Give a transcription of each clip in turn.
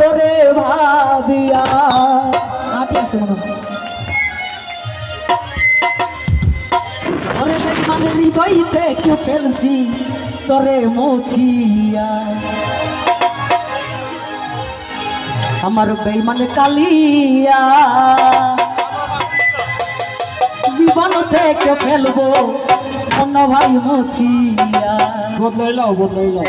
তোরে ভাবিয়া। মাটি আছে মনে মানে আমার বেইমান কালিয়া। জীবন থেকে ফেলব ভাই মুছিয়া। বদলাইলাও বদলাইলাও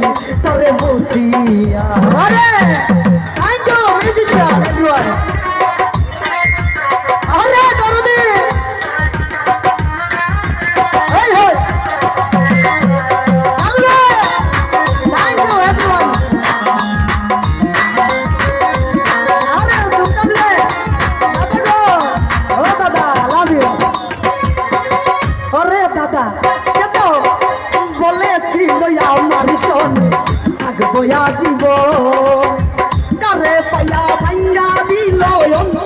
Tá Tô rebutia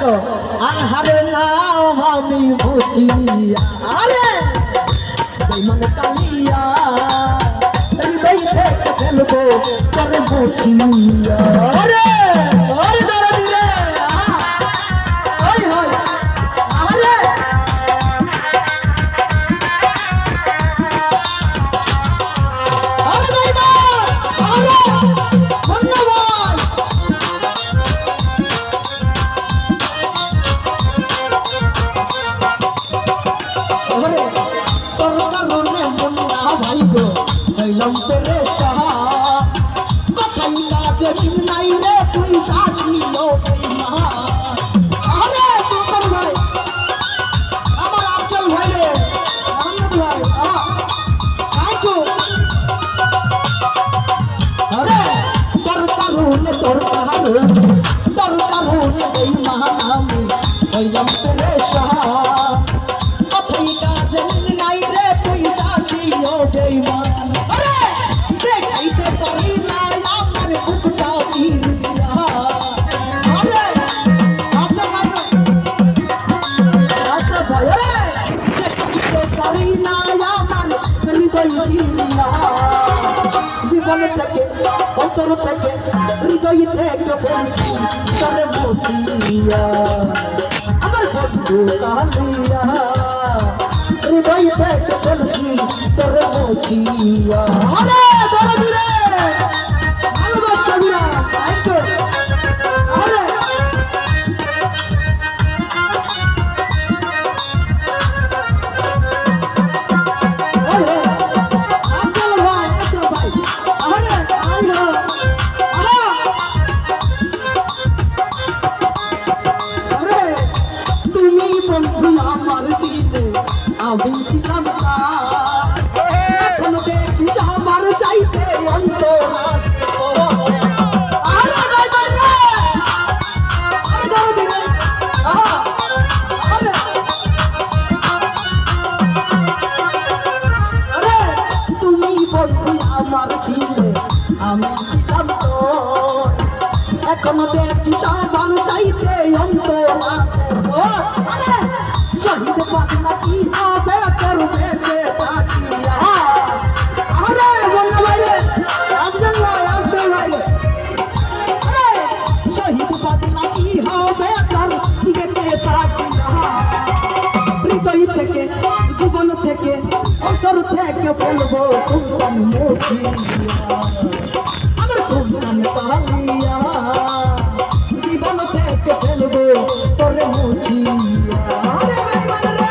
গো আহারে নাও আমি বুঝি। আরে! বেমন কালিয়া বেইতে খেলব তোর বুঝিয়া আরে! আরে থেকে, অন্তর থেকে হৃদয় থেকে ফেলছি তবে মুছিয়া। আমার বন্ধু কালিয়া হৃদয় থেকে ফেলছি তবে মুছিয়া। আরে ধরে। চাইতে অন্তরা আমার ছিলে আমি ছিলাম তো এখনও দেখছি সবার চাইতে অন্তরা। কি হয় থেকে অন্তর থেকে বলব, সুলতান মুখিয়া আমার সুলতান কালিয়া জীবন থেকে বলব তোরে মুখিয়া আরে বেঈমান রে!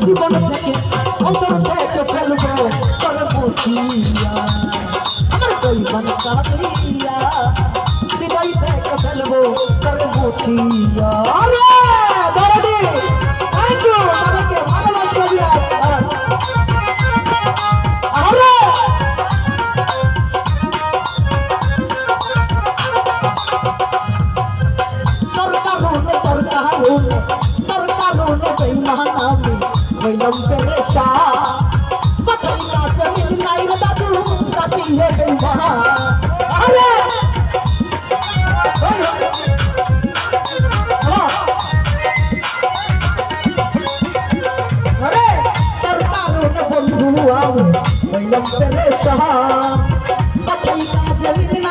জীবন থেকে অন্তর থেকে ফেলব আমার দৈবন কালিয়া বেইমান আমি হইলাম পেরেশা কথাই কাছে মিল নাই রে দাদু কাটি হে বেইমান আরে ওই, ওই। হ্যাঁ। আরে তোর কারণে বন্ধু আমি হইলাম পেরেশা কথাই কাছে মিল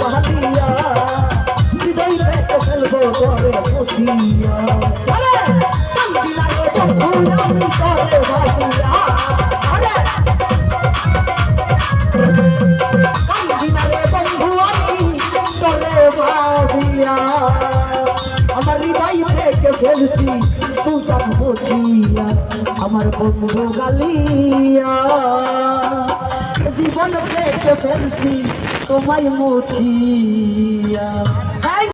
পাহাড়িয়া হৃদয় আরে রে বন্ধু, আমি তোরে আরে, কান্দি রে বন্ধু, আমি তোরে ভাবিয়া আমার বন্ধু গালিয়া। জীবন থেকে ফেলছি তোমায় মুছিয়া